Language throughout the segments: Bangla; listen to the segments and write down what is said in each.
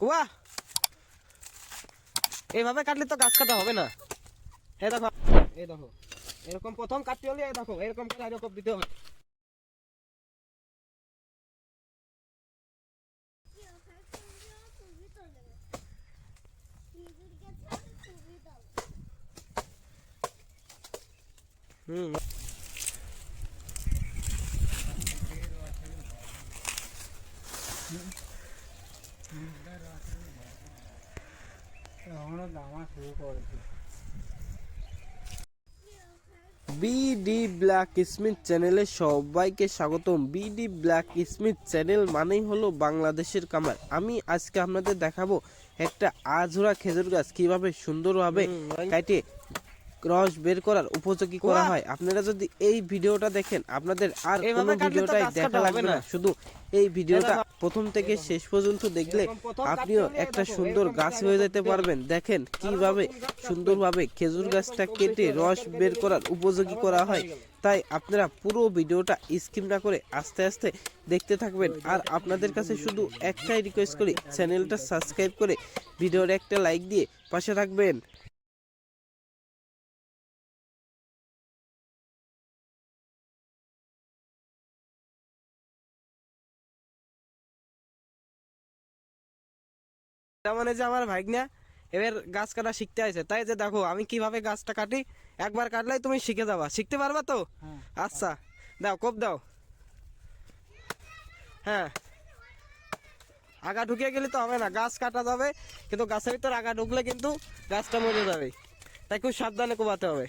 কুয়া। এইভাবে কাটলে তো গাছ কাটা হবে না। এই দেখো এই দেখো। এরকম প্রথম কাটতে হলে দেখো, এরকম করে এরকম দিতে হবে। হুম। বিডি ব্ল্যাক স্মিথ চ্যানেলে সবাইকে স্বাগতম। বিডি ব্ল্যাক স্মিথ চ্যানেল মানেই হলো বাংলাদেশের কামার আমি আজকে আপনাদের দেখাবো একটা আজোড়া খেজুর গাছ কীভাবে সুন্দরভাবে কাটে রস বের করার উপযোগী করা হয়। আপনারা যদি এই ভিডিওটা দেখেন আপনাদের আর কোনো ভিডিওটাই দেখা লাগবে না। না। শুধু এই ভিডিওটা প্রথম থেকে শেষ পর্যন্ত দেখলে আপনিও একটা সুন্দর গাছ হয়ে যেতে পারবেন। দেখেন কীভাবে সুন্দরভাবে খেজুর গাছটা কেটে রস বের করার উপযোগী করা হয়। তাই আপনারা পুরো ভিডিওটা স্কিম না করে আস্তে আস্তে দেখতে থাকবেন। আর আপনাদের কাছে শুধু একটাই রিকোয়েস্ট করি চ্যানেলটা সাবস্ক্রাইব করে ভিডিওর একটা লাইক দিয়ে পাশে থাকবেন। তার মানে যে আমার ভাগ্না এবার গাছ কাটা শিখতে আছে তাই যে দেখো আমি কীভাবে গাছটা কাটি একবার কাটলেই তুমি শিখে যাবা। শিখতে পারবা তো? আচ্ছা দাও কোপ দাও। হ্যাঁ। আগা ঢুকে গেলে তো হবে না গাছ কাটা যাবে কিন্তু গাছের ভিতর আগা ঢুকলে কিন্তু গাছটা মরে যাবে। তাই খুব সাবধানে কোবাতে হবে।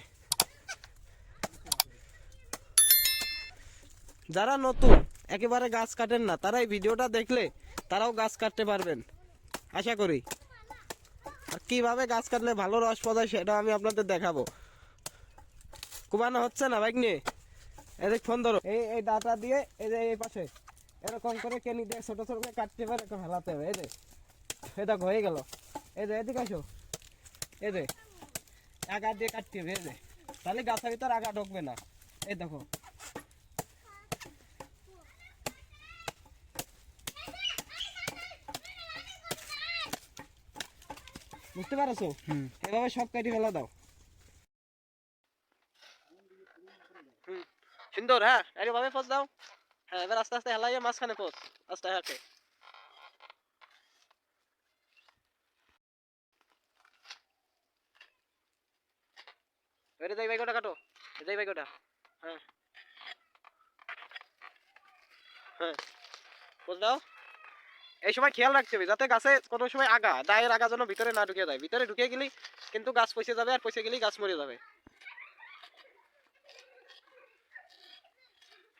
যারা নতুন একেবারে গাছ কাটেন না তারা এই ভিডিওটা দেখলে তারাও গাছ কাটতে পারবেন। আশা করি। আর কীভাবে গাছ কাটলে ভালো রস পাওয়া যায় সেটা আমি আপনাদের দেখাবো। কুবানো হচ্ছে না বাইক নিয়ে এদিক ফোন ধরো। এই এই ডাটা দিয়ে, এই যে এই পাশে, এরকম করে কেনি দিয়ে ছোট ছোট করে কাটতে পারে, এরকম হেলাতে হবে, এই যে। দেখো, হয়ে গেল। এই যে, এদিকে আসো। এই যে, আগা দিয়ে কাটতে হবে, এই যে। তাহলে গাছের ভিতর আগা ঢুকবে না। এই দেখো। বুঝতে পারছ এভাবে সব কেটে ফেলা দাও। সুন্দর হ্যাঁ? এরকমভাবে পোজ দাও। হ্যাঁ এবার আস্তে আস্তে হেলাইয়ে মাঝখানে পোজ। আস্তে হাঁকে যাই বাইকটা কাটো। যাই বাইকটা হ্যাঁ। হ্যাঁ। পোজ দাও। এই সময় খেয়াল রাখতে হবে যাতে গাছে কোনো সময় আগা দায়ের আগা যেন ভিতরে না ঢুকে যায়। ভিতরে ঢুকে গেলেই কিন্তু গাছ পচে যাবে আর পচে গেলেই গাছ মরে যাবে।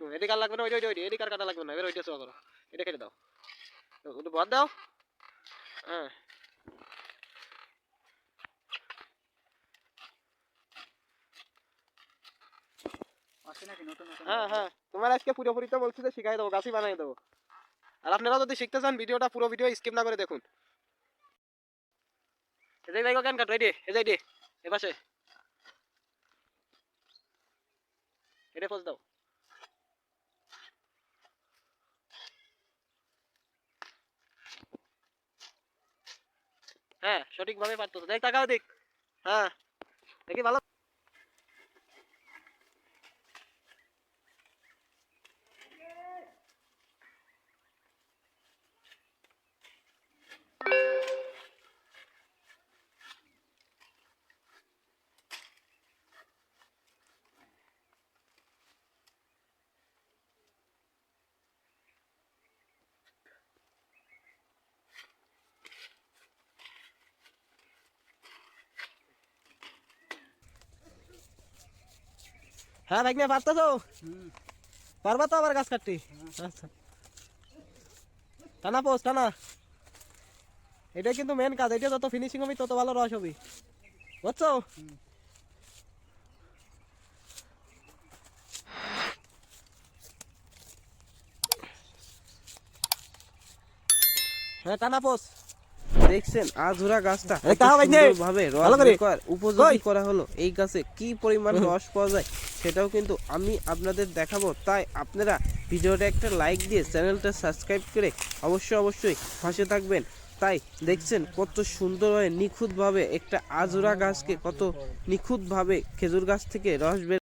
এদিকে আর লাগবে না ওইটা ওইটা এদিকে আর কাটা লাগবে না এবার ওইটা করো এটা কেটে দাও। ওটা বাদ দাও। হ্যাঁ। হ্যাঁ হ্যাঁ তোমার আজকে পুরোপুরি তো বলছি যে শিখাই দেবো গাছই বানাই দেবো। আর আপনারা যদি শিখতে চান ভিডিওটা, পুরো ভিডিও স্কিপ না করে দেখুন। কেন এটা হ্যাঁ সঠিকভাবে পারতো। দেখ, তাকাও দেখ। হ্যাঁ দেখি ভালো হ্যাঁ ভাই পারতো পারবা তো আবার গাছ কাটতে? আচ্ছা। টানা পোস্ট টানা। এটাই কিন্তু মেন কাজ এটা যত ফিনিশিং হবে, তত ভালো রস হবে। বুঝছ? হ্যাঁ টানা পোস্ট দেখছেন আজুরা গাছটা। ভাবে উপযোগী করা হলো। এই গাছে কি পরিমাণ রস পাওয়া যায় সেটাও কিন্তু আমি আপনাদের দেখাবো। তাই আপনারা ভিডিওটা একটা লাইক দিয়ে চ্যানেলটা সাবস্ক্রাইব করে অবশ্যই অবশ্যই পাশে থাকবেন। তাই দেখছেন কত সুন্দরভাবে নিখুঁতভাবে একটা আজোড়া গাছকে কত নিখুঁতভাবে খেজুর গাছ থেকে রস বের